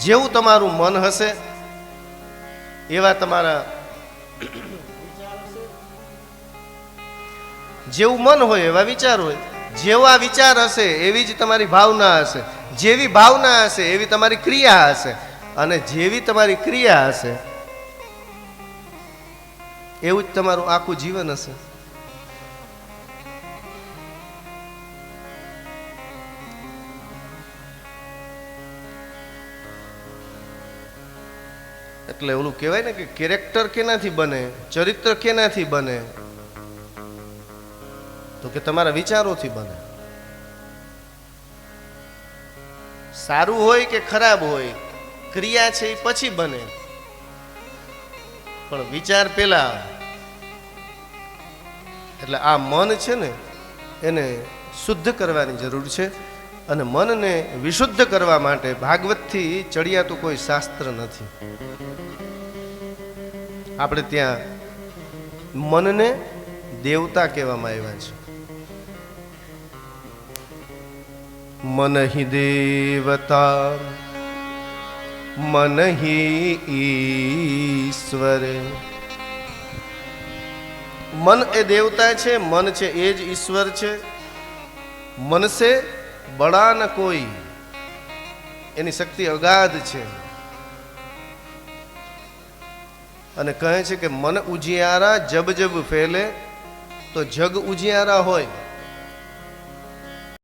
જેવું તમારું મન હશે, એવા તમારા જેવું મન હોય એવા વિચાર હોય. જેવા વિચાર હશે, એવી જ તમારી ભાવના હશે. જેવી ભાવના હશે, એવી તમારી ક્રિયા હશે. અને જેવી તમારી ક્રિયા હશે, એવું જ તમારું આખું જીવન હશે. એટલે ઓલું કહેવાય ને કે કેરેક્ટર કેનાથી બને? ચરિત્ર કેનાથી બને? તો કે તમારા વિચારોથી બને. સારું હોય કે ખરાબ હોય, ક્રિયા છે એ પછી બને. પણ વિચાર પેલા. એટલે આ મન છે ને, એને શુદ્ધ કરવાની જરૂર છે. અને મનને વિશુદ્ધ કરવા માટે ભાગવતથી ચડિયાતું કોઈ શાસ્ત્ર નથી. આપણે ત્યાં મનને દેવતા કહેવામાં આવ્યા છે. મન હિ દેવતા, મન હિ ઈશ્વર. મન એ દેવતા છે, મન છે એ જ ઈશ્વર છે. મન બડા ન કોઈ, એની શક્તિ અગાધ છે. અને કહે છે કે મન ઉજિયારા, જબ જબ ફેલે, તો જગ ઉજિયારા હોય.